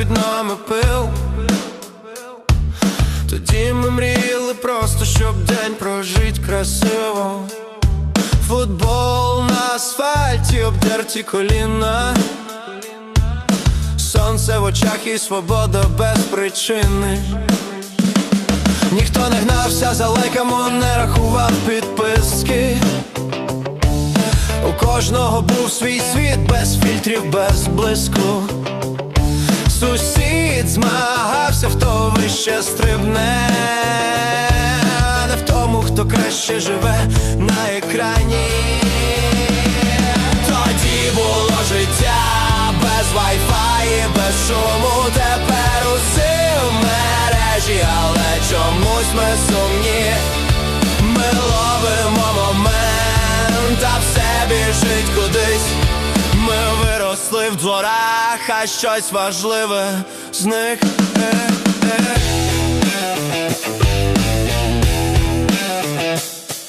під нами пил. Тоді ми мріяли просто, щоб день прожить красиво. Футбол асфальті, обдерті коліна. Сонце в очах і свобода без причини. Ніхто не гнався за лайками, не рахував підписки. У кожного був свій світ без фільтрів, без блиску. Сусід змагався, хто вище стрибне, не в тому, хто краще живе в дворах, а щось важливе зник. Е, е.